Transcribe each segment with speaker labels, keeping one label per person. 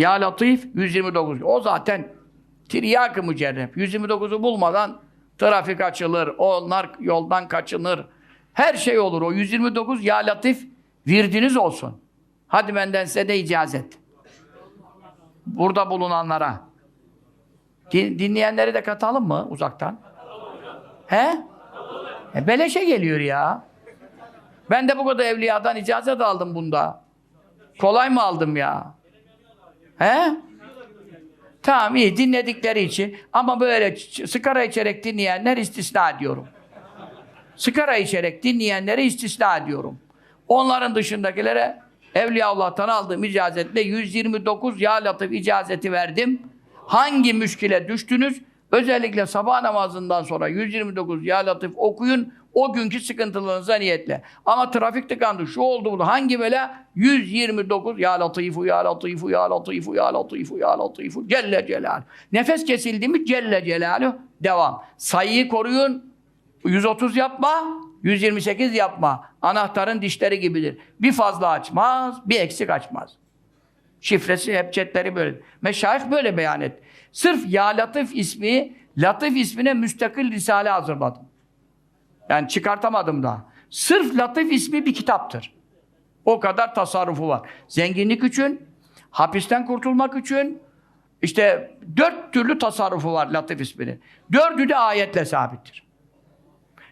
Speaker 1: Ya Latif 129. O zaten tiryak-ı mücerrep. 129'u bulmadan trafik açılır, onlar yoldan kaçınır. Her şey olur. O 129 Ya Latif virdiniz olsun. Hadi benden size de icazet. Burada bulunanlara. Din- dinleyenleri de katalım mı uzaktan? He? E beleşe geliyor ya. Ben de bu kadar evliyadan icazet aldım bunda. Kolay mı aldım ya? He? Tamam iyi dinledikleri için ama böyle sigara içerek dinleyenler istisna ediyorum. Sigara içerek dinleyenleri istisna ediyorum. Onların dışındakilere Evliyaullah'tan aldığım icazetle 129 Ya Latif icazeti verdim. Hangi müşkile düştünüz? Özellikle sabah namazından sonra 129 Ya Latif okuyun. O günkü sıkıntılarınıza niyetle. Ama trafik tıkandı, şu oldu bu. Hangi bela? 129 Ya Latifu, Ya Latifu, Ya Latifu, Ya Latifu, Ya Latifu. Celle Celal. Nefes kesildi mi Celle Celaluhu. Devam. Sayıyı koruyun. 130 yapma, 128 yapma. Anahtarın dişleri gibidir. Bir fazla açmaz, bir eksik açmaz. Şifresi hep cetleri böyle. Meşayih böyle beyan et. Sırf Ya Latif ismi, Latif ismine müstakil risale hazırladım. Yani çıkartamadım daha. Sırf Latif ismi bir kitaptır. O kadar tasarrufu var. Zenginlik için, hapisten kurtulmak için, işte dört türlü tasarrufu var Latif isminin. Dördü de ayetle sabittir.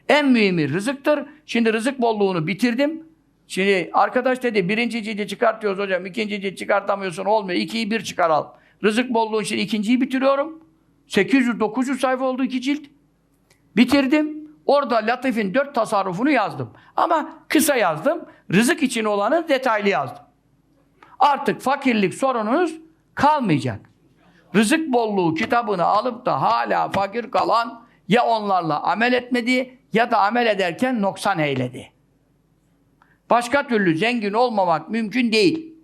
Speaker 1: En mühimi rızıktır. Şimdi rızık bolluğunu bitirdim. Şimdi arkadaş dedi birinci cildi çıkartıyoruz hocam. ikinci cilt çıkartamıyorsun olmuyor. İkiyi bir çıkaralım. Rızık bolluğu için ikinciyi bitiriyorum. 800-900 sayfa oldu iki cilt. Bitirdim. Orada Latif'in dört tasarrufunu yazdım. Ama kısa yazdım. Rızık için olanı detaylı yazdım. Artık fakirlik sorununuz kalmayacak. Rızık bolluğu kitabını alıp da hala fakir kalan ya onlarla amel etmedi ya da amel ederken noksan eyledi. Başka türlü zengin olmamak mümkün değil.